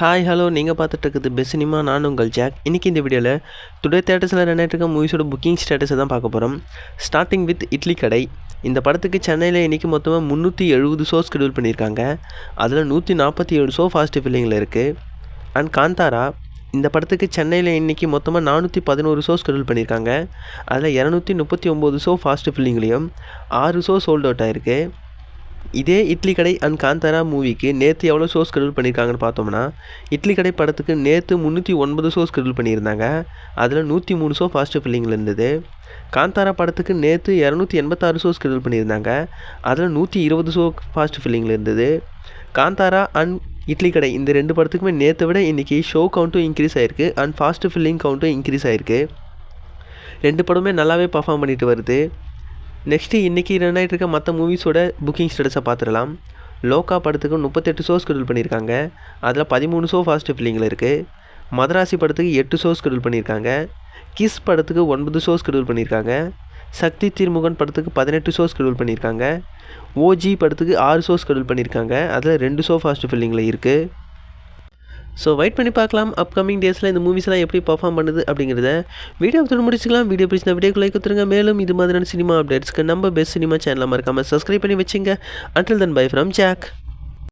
Hi hello நீங்கள் பார்த்துட்டு இருக்குது பெஸ்ட் சினிமா நான் உங்கள் ஜாக் இன்றைக்கி இந்த வீடியோவில் டுடே தேட்டர்ஸில் ரன் ஆகிட்டு இருக்க மூவிஸோட புக்கிங் ஸ்டேட்டஸை தான் பார்க்க போகிறோம் ஸ்டார்டிங் வித் இட்லி கடை இந்த படத்துக்கு சென்னையில் இன்றைக்கி மொத்தமாக முந்நூற்றி எழுபது ஷோ ஸ்கெடியூல் பண்ணியிருக்காங்க. அதில் நூற்றி நாற்பத்தி ஏழு ஷோ ஃபாஸ்ட் ஃபில்லிங்கில் இருக்குது அண்ட் காந்தாரா இந்த படத்துக்கு சென்னையில் இன்றைக்கி மொத்தமாக நானூற்றி பதினோரு ஷோ ஸ்கெடியூல் பண்ணியிருக்காங்க. அதில் இரநூத்தி முப்பத்தி ஒம்பது ஷோ ஃபாஸ்ட் ஃபில்லிங்லேயும் ஆறு ஷோ சோல்ட் அவுட் ஆகிருக்கு இதே இட்லி கடை அண்ட் காந்தாரா மூவிக்கு நேற்று எவ்வளோ ஷோ ஸ்கெடியூல் பண்ணியிருக்காங்கன்னு பார்த்தோம்னா இட்லி கடை படத்துக்கு நேற்று முந்நூற்றி ஒன்பது ஷோ ஸ்கெடியூல் பண்ணியிருந்தாங்க. அதில் நூற்றி மூணு ஷோ ஃபாஸ்ட் ஃபில்லிங்கில் இருந்தது. காந்தாரா படத்துக்கு நேற்று இரநூத்தி எண்பத்தாறு ஷோ ஸ்கெடியூல் பண்ணியிருந்தாங்க. அதில் நூற்றி இருபது ஷோ ஃபாஸ்ட் ஃபில்லிங்கில் இருந்தது. காந்தாரா அண்ட் இட்லி கடை இந்த ரெண்டு படத்துக்குமே நேற்றை விட இன்றைக்கி ஷோ கவுண்ட்டும் இன்க்ரீஸ் ஆகிருக்கு அண்ட் ஃபாஸ்ட் ஃபில்லிங் கவுண்ட்டும் இன்க்ரீஸ் ஆகிருக்கு ரெண்டு படமே நல்லாவே பர்ஃபார்ம் பண்ணிட்டு வருது. நெக்ஸ்ட்டு இன்றைக்கி ரன் ஆகிட்டு இருக்க மற்ற மூவிஸோட புக்கிங் ஸ்டேட்டஸை பார்த்துடலாம் லோகா படத்துக்கு முப்பத்தெட்டு ஷோ ஸ்கெடியூல் பண்ணியிருக்காங்க அதில் பதிமூணு ஷோ ஃபாஸ்ட் ஃபில்லிங்கில் இருக்குது மதராசி படத்துக்கு எட்டு ஷோ ஸ்கெடியூல் பண்ணியிருக்காங்க கிஸ் படத்துக்கு ஒன்பது ஷோ ஸ்கெடியூல் பண்ணியிருக்காங்க சக்தி திருமுகன் படத்துக்கு பதினெட்டு ஷோ ஸ்கெடியூல் பண்ணியிருக்காங்க ஓஜி படத்துக்கு ஆறு ஷோ ஸ்கெடியூல் பண்ணியிருக்காங்க அதில் ரெண்டு ஷோ ஃபாஸ்ட் ஃபில்லிங்கில் இருக்குது ஸோ வெயிட் பண்ணி பார்க்கலாம். அப்கமிங் டேஸில் இந்த மூவிஸ்லாம் எப்படி பர்ஃபார்ம் பண்ணுது அப்படிங்கிறத. வீடியோ தொடர்ந்து முடிச்சுக்கலாம். வீடியோ பிடிச்சிருந்தா வீடியோக்கு லைக் கொடுத்துருங்க. மேலும் இது மாதிரியான சினிமா அப்டேட்ஸ்க்கு நம்ம பெஸ்ட் சினிமா சேனலாக மறக்காமல் சப்ஸ்கிரைப் பண்ணி வச்சுங்க. Until then bye from Jack